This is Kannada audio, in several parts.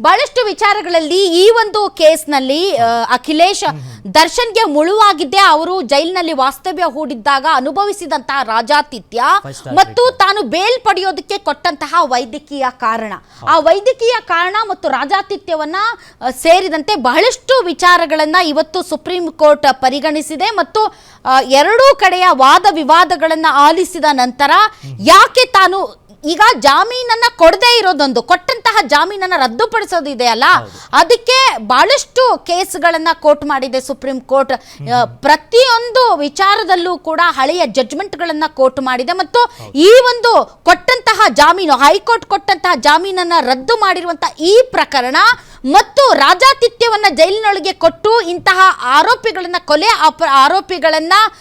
ಬಹಳಷ್ಟು ವಿಚಾರಗಳಲ್ಲಿ ಈ ಒಂದು ಕೇಸ್ನಲ್ಲಿ ಅಖಿಲೇಶ್ ದರ್ಶನ್ಗೆ ಮುಳುವಾಗಿದ್ದೆ ಅವರು ಜೈಲಿನಲ್ಲಿ ವಾಸ್ತವ್ಯ ಹೂಡಿದ್ದಾಗ ಅನುಭವಿಸಿದಂತಹ ರಾಜಾತಿಥ್ಯ ಮತ್ತು ತಾನು ಬೇಲ್ ಪಡೆಯೋದಕ್ಕೆ ಕೊಟ್ಟಂತಹ ವೈದ್ಯಕೀಯ ಕಾರಣ. ಆ ವೈದ್ಯಕೀಯ ಕಾರಣ ಮತ್ತು ರಾಜಾತಿಥ್ಯವನ್ನ ಸೇರಿದಂತೆ ಬಹಳಷ್ಟು ವಿಚಾರಗಳನ್ನ ಇವತ್ತು ಸುಪ್ರೀಂ ಕೋರ್ಟ್ ಪರಿಗಣಿಸಿದೆ ಮತ್ತು ಎರಡೂ ಕಡೆಯ ವಾದ ವಿವಾದಗಳನ್ನ ಆಲಿಸಿದ ನಂತರ ಯಾಕೆ ತಾನು ಈಗ ಜಾಮೀನನ್ನ ಕೊಡದೇ ಇರೋದೊಂದು ಕೊಟ್ಟಂತಹ ಜಾಮೀನನ್ನ ರದ್ದುಪಡಿಸೋದು ಇದೆಯಲ್ಲ? ಅದಕ್ಕೆ ಬಹಳಷ್ಟು ಕೇಸ್ಗಳನ್ನ ಕೋರ್ಟ್ ಮಾಡಿದೆ ಸುಪ್ರೀಂ ಕೋರ್ಟ್. ಪ್ರತಿಯೊಂದು ವಿಚಾರದಲ್ಲೂ ಕೂಡ ಹಳೆಯ ಜಡ್ಜ್ಮೆಂಟ್ಗಳನ್ನ ಕೋರ್ಟ್ ಮಾಡಿದೆ ಮತ್ತು ಈ ಒಂದು ಕೊಟ್ಟಂತಹ ಜಾಮೀನು ಹೈಕೋರ್ಟ್ ಕೊಟ್ಟಂತಹ ಜಾಮೀನನ್ನ ರದ್ದು ಮಾಡಿರುವಂತಹ ಈ ಪ್ರಕರಣ ಮತ್ತು ರಾಜಾತಿಥ್ಯವನ್ನು ಜೈಲಿನೊಳಗೆ ಕೊಟ್ಟು ಇಂತಹ ಆರೋಪಿಗಳನ್ನು, ಕೊಲೆ ಅಪ- ಆರೋಪಿಗಳನ್ನು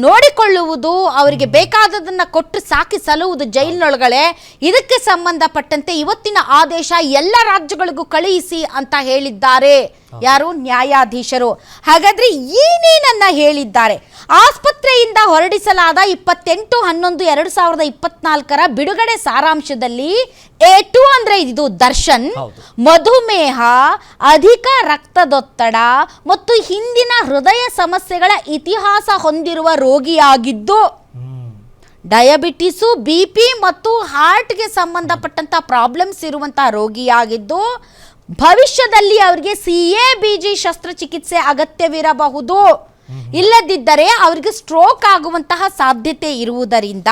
ನೋಡಿಕೊಳ್ಳುವುದು ಅವರಿಗೆ ಬೇಕಾದದನ್ನ ಕೊಟ್ಟು ಸಾಕಿ ಸಲುವುದು ಜೈಲಿನೊಳಗಡೆ ಇದಕ್ಕೆ ಸಂಬಂಧಪಟ್ಟಂತೆ ಇವತ್ತಿನ ಆದೇಶ ಎಲ್ಲ ರಾಜ್ಯಗಳಿಗೂ ಕಳುಹಿಸಿ ಅಂತ ಹೇಳಿದ್ದಾರೆ. ಯಾರು? ನ್ಯಾಯಾಧೀಶರು. ಹಾಗಾದ್ರೆ ಏನೇನನ್ನ ಹೇಳಿದ್ದಾರೆ? ಆಸ್ಪತ್ರೆಯಿಂದ ಹೊರಡಿಸಲಾದ ಇಪ್ಪತ್ತೆಂಟು ಹನ್ನೊಂದು ಎರಡು ಸಾವಿರದ ಇಪ್ಪತ್ನಾಲ್ಕರ ಬಿಡುಗಡೆ ಸಾರಾಂಶದಲ್ಲಿ ಎ ಟು ಅಂದ್ರೆ ಇದು ದರ್ಶನ್. ಮಧುಮೇಹ ಅಧಿಕ ರಕ್ತದೊತ್ತಡ ಮತ್ತು ಹಿಂದಿನ ಹೃದಯ ಸಮಸ್ಯೆಗಳ ಇತಿಹಾಸ ಹೊಂದಿರುವ ರೋಗಿಯಾಗಿದ್ದು ಡಯಾಬಿಟಿಸು ಬಿ ಪಿ ಮತ್ತು ಹಾರ್ಟ್ಗೆ ಸಂಬಂಧಪಟ್ಟಂತ ಪ್ರಾಬ್ಲಮ್ಸ್ ಇರುವಂತಹ ರೋಗಿಯಾಗಿದ್ದು ಭವಿಷ್ಯದಲ್ಲಿ ಅವರಿಗೆ ಸಿ ಎ ಬಿ ಜಿ ಶಸ್ತ್ರಚಿಕಿತ್ಸೆ ಅಗತ್ಯವಿರಬಹುದು ಇಲ್ಲದಿದ್ದರೆ ಅವರಿಗೆ ಸ್ಟ್ರೋಕ್ ಆಗುವಂತಹ ಸಾಧ್ಯತೆ ಇರುವುದರಿಂದ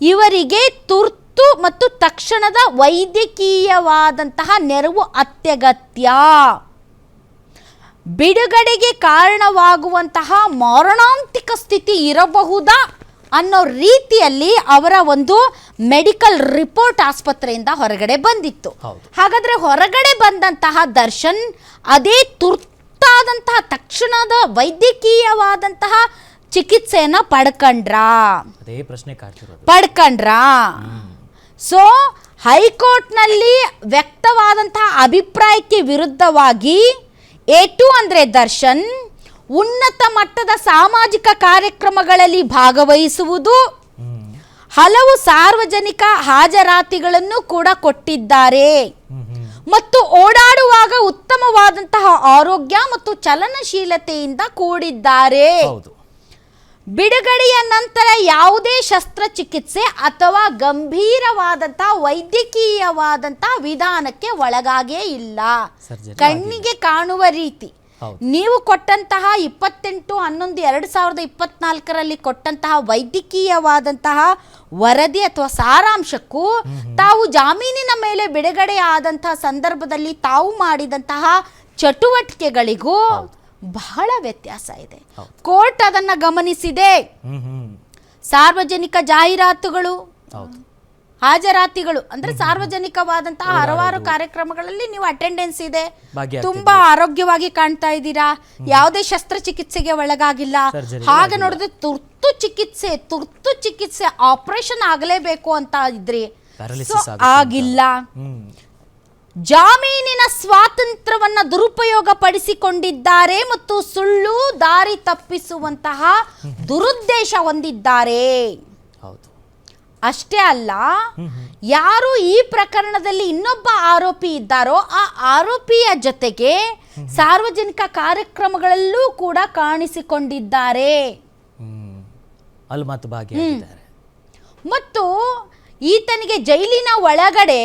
ಇವರಿಗೆ ತುರ್ತು ಮತ್ತು ತಕ್ಷಣದ ವೈದ್ಯಕೀಯವಾದಂತಹ ನೆರವು ಅತ್ಯಗತ್ಯ. ಬಿಡುಗಡೆಗೆ ಕಾರಣವಾಗುವಂತಹ ಮಾರಣಾಂತಿಕ ಸ್ಥಿತಿ ಇರಬಹುದಾ ಅನ್ನೋ ರೀತಿಯಲ್ಲಿ ಅವರ ಒಂದು ಮೆಡಿಕಲ್ ರಿಪೋರ್ಟ್ ಆಸ್ಪತ್ರೆಯಿಂದ ಹೊರಗಡೆ ಬಂದಿತ್ತು. ಹಾಗಾದರೆ ಹೊರಗಡೆ ಬಂದಂತಹ ದರ್ಶನ್ ಅದೇ ತುರ್ತಾದಂತಹ ತಕ್ಷಣದ ವೈದ್ಯಕೀಯವಾದಂತಹ ಚಿಕಿತ್ಸೆಯನ್ನ ಪಡ್ಕಂಡ್ರಾ. ಅದೇ ಪ್ರಶ್ನೆ ಕಾಡ್ತಿರೋದು ಪಡ್ಕಂಡ್ರಾ. ಸೊ ಹೈಕೋರ್ಟ್ನಲ್ಲಿ ವ್ಯಕ್ತವಾದಂತಹ ಅಭಿಪ್ರಾಯಕ್ಕೆ ವಿರುದ್ಧವಾಗಿ ಎ ಟು ಅಂದರೆ ದರ್ಶನ್ ಉನ್ನತ ಮಟ್ಟದ ಸಾಮಾಜಿಕ ಕಾರ್ಯಕ್ರಮಗಳಲ್ಲಿ ಭಾಗವಹಿಸುವುದು ಹಲವು ಸಾರ್ವಜನಿಕ ಹಾಜರಾತಿಗಳನ್ನು ಕೂಡ ಕೊಟ್ಟಿದ್ದಾರೆ. ಮತ್ತು ಓಡಾಡುವಾಗ ಉತ್ತಮವಾದಂತಹ ಆರೋಗ್ಯ ಮತ್ತು ಚಲನಶೀಲತೆಯಿಂದ ಕೂಡಿದ್ದಾರೆ. ಬಿಡುಗಡೆಯ ನಂತರ ಯಾವುದೇ ಶಸ್ತ್ರಚಿಕಿತ್ಸೆ ಅಥವಾ ಗಂಭೀರವಾದಂತಹ ವೈದ್ಯಕೀಯವಾದಂತಹ ವಿಧಾನಕ್ಕೆ ಒಳಗಾಗೇ ಇಲ್ಲ. ಕಣ್ಣಿಗೆ ಕಾಣುವ ರೀತಿ. ನೀವು ಕೊಟ್ಟಂತಹ ಇಪ್ಪತ್ತೆಂಟು ಹನ್ನೊಂದು ಎರಡು ಸಾವಿರದ ಇಪ್ಪತ್ನಾಲ್ಕರಲ್ಲಿ ಕೊಟ್ಟಂತಹ ವೈದ್ಯಕೀಯವಾದಂತಹ ವರದಿ ಅಥವಾ ಸಾರಾಂಶಕ್ಕೂ ತಾವು ಜಾಮೀನಿನ ಮೇಲೆ ಬಿಡುಗಡೆ ಆದಂತಹ ಸಂದರ್ಭದಲ್ಲಿ ತಾವು ಮಾಡಿದಂತಹ ಚಟುವಟಿಕೆಗಳಿಗೂ ಬಹಳ ವ್ಯತ್ಯಾಸ ಇದೆ. ಕೋರ್ಟ್ ಅದನ್ನ ಗಮನಿಸಿದೆ. ಸಾರ್ವಜನಿಕ ಜಾಹೀರಾತುಗಳು ಹಾಜರಾತಿಗಳು ಅಂದ್ರೆ ಸಾರ್ವಜನಿಕವಾದಂತಹ ಹಲವಾರು ಕಾರ್ಯಕ್ರಮಗಳಲ್ಲಿ ನೀವು ಅಟೆಂಡೆನ್ಸ್ ಇದೆ. ತುಂಬಾ ಆರೋಗ್ಯವಾಗಿ ಕಾಣ್ತಾ ಇದ್ದೀರಾ? ಯಾವುದೇ ಶಸ್ತ್ರಚಿಕಿತ್ಸೆಗೆ ಒಳಗಾಗಿಲ್ಲ. ಹಾಗೆ. ನೋಡಿದ್ರೆ ತುರ್ತು ಚಿಕಿತ್ಸೆ ತುರ್ತು ಚಿಕಿತ್ಸೆ ಆಪರೇಷನ್ ಆಗಲೇಬೇಕು ಅಂತ ಇದ್ರಿ. ಆಗಿಲ್ಲ. ಜಾಮೀನಿನ ಸ್ವಾತಂತ್ರ್ಯವನ್ನ ದುರುಪಯೋಗ ಪಡಿಸಿಕೊಂಡಿದ್ದಾರೆ ಮತ್ತು ಸುಳ್ಳು ದಾರಿ ತಪ್ಪಿಸುವಂತಹ ದುರುದ್ದೇಶ ಹೊಂದಿದ್ದಾರೆ. ಹೌದು ಅಷ್ಟೇ ಅಲ್ಲ ಯಾರು ಈ ಪ್ರಕರಣದಲ್ಲಿ ಇನ್ನೊಬ್ಬ ಆರೋಪಿ ಇದ್ದಾರೋ ಆ ಆರೋಪಿಯ ಜೊತೆಗೆ ಸಾರ್ವಜನಿಕ ಕಾರ್ಯಕ್ರಮಗಳಲ್ಲೂ ಕೂಡ ಕಾಣಿಸಿಕೊಂಡಿದ್ದಾರೆ. ಮತ್ತು ಈತನಿಗೆ ಜೈಲಿನ ಒಳಗಡೆ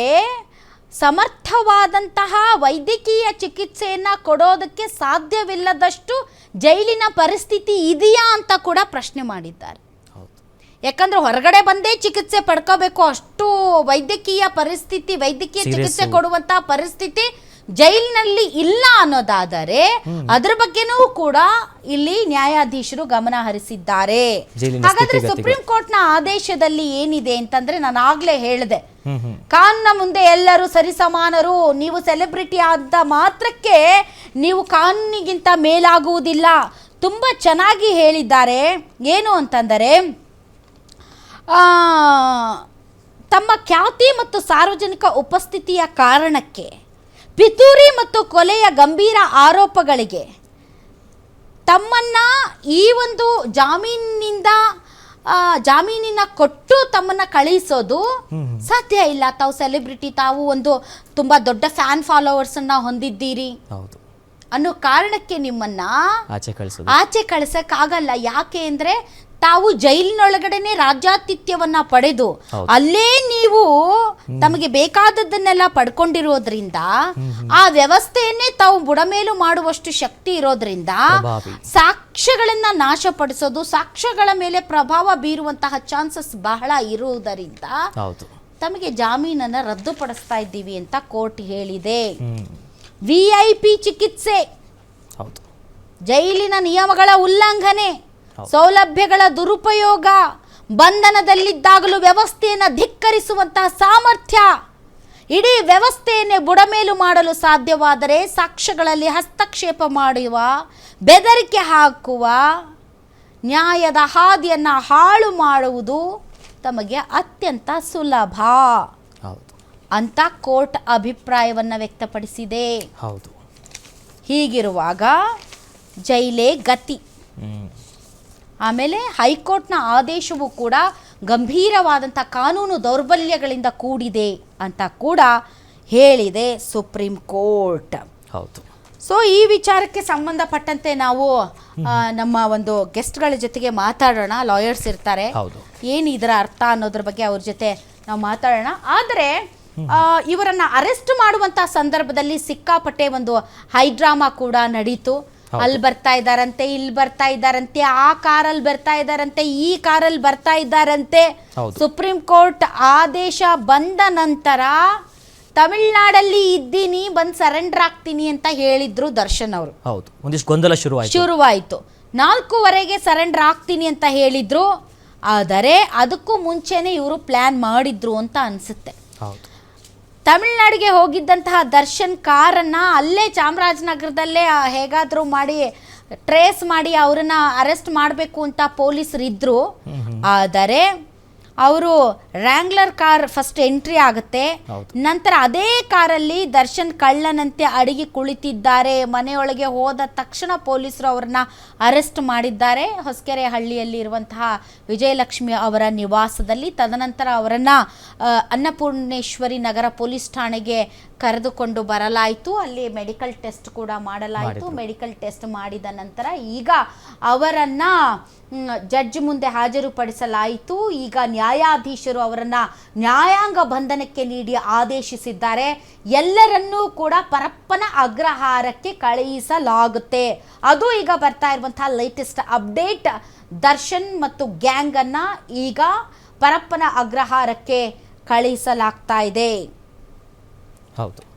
ಸಮರ್ಥವಾದಂತಹ ವೈದ್ಯಕೀಯ ಚಿಕಿತ್ಸೆಯನ್ನು ಕೊಡೋದಕ್ಕೆ ಸಾಧ್ಯವಿಲ್ಲದಷ್ಟು ಜೈಲಿನ ಪರಿಸ್ಥಿತಿ ಇದೆಯಾ ಅಂತ ಕೂಡ ಪ್ರಶ್ನೆ ಮಾಡಿದ್ದಾರೆ. ಯಾಕಂದ್ರೆ ಹೊರಗಡೆ ಬಂದೇ ಚಿಕಿತ್ಸೆ ಪಡ್ಕೋಬೇಕು. ಅಷ್ಟು ವೈದ್ಯಕೀಯ ಪರಿಸ್ಥಿತಿ ವೈದ್ಯಕೀಯ ಚಿಕಿತ್ಸೆ ಕೊಡುವಂತ ಪರಿಸ್ಥಿತಿ ಜೈಲಿನಲ್ಲಿ ಇಲ್ಲ ಅನ್ನೋದಾದರೆ ಅದ್ರ ಬಗ್ಗೆನೂ ಕೂಡ ಇಲ್ಲಿ ನ್ಯಾಯಾಧೀಶರು ಗಮನ ಹರಿಸಿದ್ದಾರೆ. ಹಾಗಾದ್ರೆ ಸುಪ್ರೀಂ ಸುಪ್ರೀಂ ಕೋರ್ಟ್ನ ಆದೇಶದಲ್ಲಿ ಏನಿದೆ ಅಂತಂದ್ರೆ ನಾನು ಆಗ್ಲೇ ಹೇಳಿದೆ. ಕಾನೂನ ಮುಂದೆ ಎಲ್ಲರೂ ಸರಿಸಮಾನರು ನೀವು ಸೆಲೆಬ್ರಿಟಿ ಆದ ಮಾತ್ರಕ್ಕೆ ನೀವು ಕಾನೂನಿಗಿಂತ ಮೇಲಾಗುವುದಿಲ್ಲ. ತುಂಬಾ ಚೆನ್ನಾಗಿ ಹೇಳಿದ್ದಾರೆ. ಏನು ಅಂತಂದರೆ ತಮ್ಮ ಖ್ಯಾತಿ ಮತ್ತು ಸಾರ್ವಜನಿಕ ಉಪಸ್ಥಿತಿಯ ಕಾರಣಕ್ಕೆ ಪಿತೂರಿ ಮತ್ತು ಕೊಲೆಯ ಗಂಭೀರ ಆರೋಪಗಳಿಗೆ ತಮ್ಮನ್ನ ಈ ಒಂದು ಜಾಮೀನಿನಿಂದ ಜಾಮೀನಿನ ಕೊಟ್ಟು ತಮ್ಮನ್ನ ಕಳಿಸೋದು ಸಾಧ್ಯ ಇಲ್ಲ. ತಾವು ಸೆಲೆಬ್ರಿಟಿ ತಾವು ಒಂದು ತುಂಬಾ ದೊಡ್ಡ ಫ್ಯಾನ್ ಫಾಲೋವರ್ಸ್ ಅನ್ನ ಹೊಂದಿದ್ದೀರಿ. ಹೌದು. ಅನ್ನೋ ಕಾರಣಕ್ಕೆ ನಿಮ್ಮನ್ನ ಆಚೆ ಕಳಿಸೋದು. ಆಚೆ ಕಳ್ಸಕ್ಕಾಗಲ್ಲ. ಯಾಕೆ ಅಂದ್ರೆ ತಾವು ಜೈಲಿನೊಳಗಡೆನೆ ರಾಜ್ಯಾತಿಥ್ಯವನ್ನ ಪಡೆದು. ಅಲ್ಲೇ ನೀವು ತಮಗೆ ಬೇಕಾದದ್ದನ್ನೆಲ್ಲ ಪಡ್ಕೊಂಡಿರೋದ್ರಿಂದ ಆ ವ್ಯವಸ್ಥೆಯನ್ನೇ ತಾವು ಬುಡಮೇಲು ಮಾಡುವಷ್ಟು ಶಕ್ತಿ ಇರೋದ್ರಿಂದ. ಸಾಕ್ಷ್ಯಗಳನ್ನ ನಾಶಪಡಿಸೋದು ಸಾಕ್ಷ್ಯಗಳ ಮೇಲೆ ಪ್ರಭಾವ ಬೀರುವಂತಹ ಚಾನ್ಸಸ್ ಬಹಳ ಇರುವುದರಿಂದ ತಮಗೆ ಜಾಮೀನನ್ನ ರದ್ದುಪಡಿಸ್ತಾ ಇದ್ದೀವಿ ಅಂತ ಕೋರ್ಟ್ ಹೇಳಿದೆ. ವಿ ಐ ಪಿ ಚಿಕಿತ್ಸೆ. ಜೈಲಿನ ನಿಯಮಗಳ ಉಲ್ಲಂಘನೆ. ಸೌಲಭ್ಯಗಳ ದುರುಪಯೋಗ ಬಂಧನದಲ್ಲಿದ್ದಾಗಲೂ ವ್ಯವಸ್ಥೆಯನ್ನು ಧಿಕ್ಕರಿಸುವಂತಹ ಸಾಮರ್ಥ್ಯ ಇಡೀ ವ್ಯವಸ್ಥೆಯನ್ನೇ ಬುಡಮೇಲು ಮಾಡಲು ಸಾಧ್ಯವಾದರೆ ಸಾಕ್ಷ್ಯಗಳಲ್ಲಿ ಹಸ್ತಕ್ಷೇಪ ಮಾಡುವ ಬೆದರಿಕೆ ಹಾಕುವ ನ್ಯಾಯದ ಹಾದಿಯನ್ನು ಹಾಳು ಮಾಡುವುದು ತಮಗೆ ಅತ್ಯಂತ ಸುಲಭ. ಹೌದು. ಅಂತ ಕೋರ್ಟ್ ಅಭಿಪ್ರಾಯವನ್ನು ವ್ಯಕ್ತಪಡಿಸಿದೆ. ಹೌದು. ಹೀಗಿರುವಾಗ ಜೈಲೇ ಗತಿ. ಆಮೇಲೆ ಹೈಕೋರ್ಟ್ನ ಆದೇಶವು ಕೂಡ ಗಂಭೀರವಾದಂಥ ಕಾನೂನು ದೌರ್ಬಲ್ಯಗಳಿಂದ ಕೂಡಿದೆ ಅಂತ ಕೂಡ ಹೇಳಿದೆ ಸುಪ್ರೀಂ ಕೋರ್ಟ್. ಹೌದು. ಸೊ ಈ ವಿಚಾರಕ್ಕೆ ಸಂಬಂಧಪಟ್ಟಂತೆ ನಾವು ನಮ್ಮ ಒಂದು ಗೆಸ್ಟ್ಗಳ ಜೊತೆಗೆ ಮಾತಾಡೋಣ. ಲಾಯರ್ಸ್ ಇರ್ತಾರೆ. ಹೌದು. ಏನು ಇದರ ಅರ್ಥ ಅನ್ನೋದ್ರ ಬಗ್ಗೆ ಅವ್ರ ಜೊತೆ ನಾವು ಮಾತಾಡೋಣ. ಆದರೆ ಇವರನ್ನ ಅರೆಸ್ಟ್ ಮಾಡುವಂತ ಸಂದರ್ಭದಲ್ಲಿ ಸಿಕ್ಕಾಪಟ್ಟೆ ಒಂದು ಹೈಡ್ರಾಮಾ ಕೂಡ ನಡೀತು. ಅಲ್ಲಿ ಬರ್ತಾ ಇದ್ದಾರಂತೆ ಇಲ್ಲಿ ಬರ್ತಾ ಇದ್ದಾರಂತೆ ಆ ಕಾರಲ್ಲಿ ಬರ್ತಾ ಇದ್ದಾರಂತೆ ಈ ಕಾರಲ್ಲಿ ಬರ್ತಾ ಇದ್ದಾರಂತೆ. ಸುಪ್ರೀಂ ಕೋರ್ಟ್ ಆದೇಶ ಬಂದ ನಂತರ ತಮಿಳ್ನಾಡಲ್ಲಿ ಇದ್ದೀನಿ ಬಂದು ಸರೆಂಡರ್ ಆಗ್ತೀನಿ ಅಂತ ಹೇಳಿದ್ರು ದರ್ಶನ್ ಅವರು. ಹೌದು. ಒಂದಿಷ್ಟು ಗೊಂದಲ ಶುರುವಾಯಿತು. ಶುರುವಾಯಿತು. ನಾಲ್ಕೂವರೆಗೆ ಸರೆಂಡರ್ ಆಗ್ತೀನಿ ಅಂತ ಹೇಳಿದ್ರು ಆದರೆ ಅದಕ್ಕೂ ಮುಂಚೆನೆ ಇವರು ಪ್ಲಾನ್ ಮಾಡಿದ್ರು ಅಂತ ಅನಿಸುತ್ತೆ. ಹೌದು. ತಮಿಳ್ನಾಡಿಗೆ ಹೋಗಿದ್ದಂತಹ ದರ್ಶನ್ ಕಾರನ್ನು ಅಲ್ಲೇ ಚಾಮರಾಜನಗರದಲ್ಲೇ ಹೇಗಾದರೂ ಮಾಡಿ ಟ್ರೇಸ್ ಮಾಡಿ ಅವರನ್ನ ಅರೆಸ್ಟ್ ಮಾಡಬೇಕು ಅಂತ ಪೊಲೀಸರು ಇದ್ದರು ಆದರೆ ಅವರು ರ್ಯಾಂಗ್ಲರ್ ಕಾರ್ ಫಸ್ಟ್ ಎಂಟ್ರಿ ಆಗುತ್ತೆ. ನಂತರ ಅದೇ ಕಾರಲ್ಲಿ ದರ್ಶನ್ ಕಳ್ಳನಂತೆ ಅಡಗಿ ಕುಳಿತಿದ್ದಾರೆ. ಮನೆಯೊಳಗೆ ಹೋದ ತಕ್ಷಣ ಪೊಲೀಸರು ಅವರನ್ನ ಅರೆಸ್ಟ್ ಮಾಡಿದ್ದಾರೆ. ಹೊಸಕೆರೆ ಹಳ್ಳಿಯಲ್ಲಿ ಇರುವಂತಹ ವಿಜಯಲಕ್ಷ್ಮಿ ಅವರ ನಿವಾಸದಲ್ಲಿ. ತದನಂತರ ಅವರನ್ನ ಅನ್ನಪೂರ್ಣೇಶ್ವರಿ ನಗರ ಪೊಲೀಸ್ ಠಾಣೆಗೆ ಕರೆದುಕೊಂಡು ಬರಲಾಯಿತು. ಅಲ್ಲಿ ಮೆಡಿಕಲ್ ಟೆಸ್ಟ್ ಕೂಡ ಮಾಡಲಾಯಿತು. ಮೆಡಿಕಲ್ ಟೆಸ್ಟ್ ಮಾಡಿದ ನಂತರ ಈಗ ಅವರನ್ನ ಜಡ್ಜ್ ಮುಂದೆ ಹಾಜರುಪಡಿಸಲಾಯಿತು. ಈಗ ನ್ಯಾಯಾಧೀಶರು ಅವರನ್ನ ನ್ಯಾಯಾಂಗ ಬಂಧನಕ್ಕೆ ನೀಡಿ ಆದೇಶಿಸಿದ್ದಾರೆ. ಎಲ್ಲರನ್ನೂ ಕೂಡ ಪರಪ್ಪನ ಅಗ್ರಹಾರಕ್ಕೆ ಕಳುಹಿಸಲಾಗುತ್ತೆ. ಅದು ಈಗ ಬರ್ತಾ ಇರುವಂತಹ ಲೇಟೆಸ್ಟ್ ಅಪ್ಡೇಟ್ ದರ್ಶನ್ ಮತ್ತು ಗ್ಯಾಂಗ್ ಅನ್ನ ಈಗ ಪರಪ್ಪನ ಅಗ್ರಹಾರಕ್ಕೆ ಕಳುಹಿಸಲಾಗ್ತಾ ಇದೆ. ಹೌದು